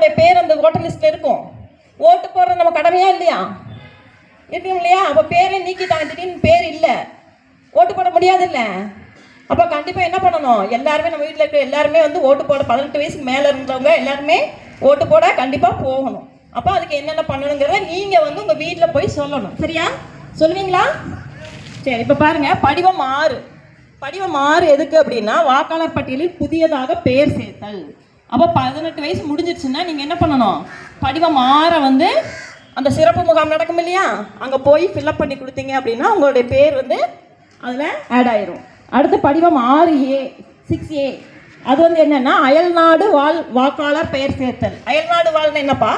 அவங்களுடைய பேர் அந்த ஓட்டர் லிஸ்ட்டில் இருக்கும். ஓட்டு போடுறது நம்ம கடமையா இல்லையா? இருக்கும் இல்லையா? அப்போ பேரே நீக்கிட்டாங்க திடீர்னு பேர் இல்லை. ஓட்டு போட முடியாதுல்ல அப்போ கண்டிப்பாக என்ன பண்ணணும்? எல்லாருமே நம்ம வீட்டில் இருக்கிற எல்லாருமே வந்து ஓட்டு போட பதினெட்டு வயசுக்கு மேலே இருந்தவங்க எல்லாருமே ஓட்டு போட கண்டிப்பாக போகணும். அப்போ அதுக்கு என்னென்ன பண்ணணுங்கிறத நீங்கள் வந்து உங்கள் வீட்டில் போய் சொல்லணும். சரியா? சொல்லுவீங்களா? சரி இப்போ பாருங்கள் படிவம் ஆறு. படிவம் ஆறு எதுக்கு அப்படின்னா வாக்காளர் பட்டியலில் புதியதாக பெயர் சேர்த்தல். அப்போ பதினெட்டு வயசு முடிஞ்சிருச்சுன்னா நீங்கள் என்ன பண்ணணும்? படிவம் ஆறை வந்து அந்த சிறப்பு முகாம் நடக்கும் இல்லையா? அங்கே போய் ஃபில்அப் பண்ணி கொடுத்தீங்க அப்படின்னா உங்களுடைய பேர் வந்து அதில் ஆட் ஆயிரும். அடுத்து படிவம் ஆறு ஏ சிக்ஸ் ஏ. அது வந்து என்னன்னா அயல்நாடு வாழ் வாக்காளர் பெயர் சேர்த்தல். அயல்நாடு வாழ்னு என்னப்பா?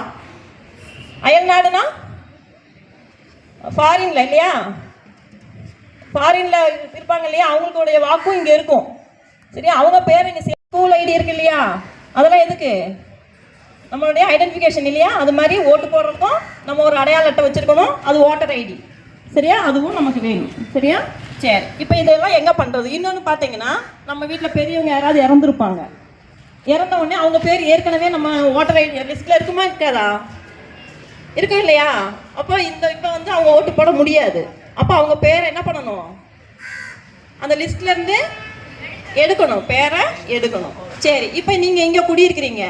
அயல்நாடுனா ஃபாரின்ல இல்லையா? ஃபாரின்ல இருப்பாங்க இல்லையா? அவங்களுடைய வாக்கும் இங்கே இருக்கும். சரி அவங்க பேர் இங்கே ஸ்கூல் ஐடி இருக்கு இல்லையா? அதெல்லாம் எதுக்கு? நம்மளுடைய ஐடென்டிஃபிகேஷன் இல்லையா? அது மாதிரி ஓட்டு போடுறதுக்கும் நம்ம ஒரு அடையாள அட்டை வச்சிருக்கணும் அது ஓட்டர் ஐடி சரியா? அதுவும் நமக்கு வேணும். சரியா? சரி. இப்போ இதெல்லாம் எங்கே பண்ணுறது இன்னொன்று பார்த்தீங்கன்னா நம்ம வீட்டில் பெரியவங்க யாராவது இறந்துருப்பாங்க. இறந்த உடனே அவங்க பேர் ஏற்கனவே நம்ம ஓட்டர் ஐடி லிஸ்ட்டில் இருக்குமா இருக்காதா? இருக்கும் இல்லையா? அப்போ இந்த இப்போ வந்து அவங்க ஓட்டு போட முடியாது. அப்போ அவங்க பேரை என்ன பண்ணணும்? அந்த லிஸ்ட்லேருந்து எடுக்கணும். பேரை எடுக்கணும். சரி இப்போ நீங்கள் இங்கே குடியிருக்கிறீங்க.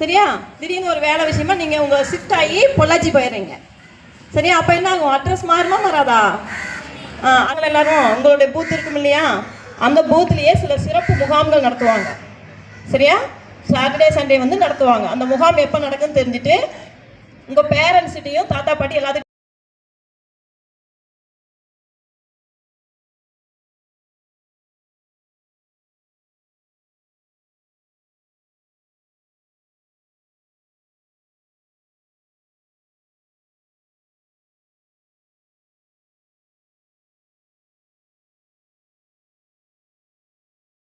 சரியா? திடீர்னு ஒரு வேலை விஷயமா நீங்கள் உங்கள் ஷிஃப்ட் ஆகி பொள்ளாச்சி போயிடுறீங்க. சரியா? அப்போ என்ன ஆகும்? அட்ரஸ் மாறுமா மாறாதா? ஆ அங்கே எல்லாரும் உங்களுடைய பூத் இருக்கும் இல்லையா? அந்த பூத்துலேயே சில சிறப்பு முகாம்கள் நடத்துவாங்க. சரியா? சாட்டர்டே சண்டே வந்து நடத்துவாங்க. அந்த முகாம் எப்போ நடக்குன்னு தெரிஞ்சுட்டு உங்கள் பேரண்ட்ஸ்கிட்டையும் தாத்தா பாட்டி எல்லாத்துக்கும்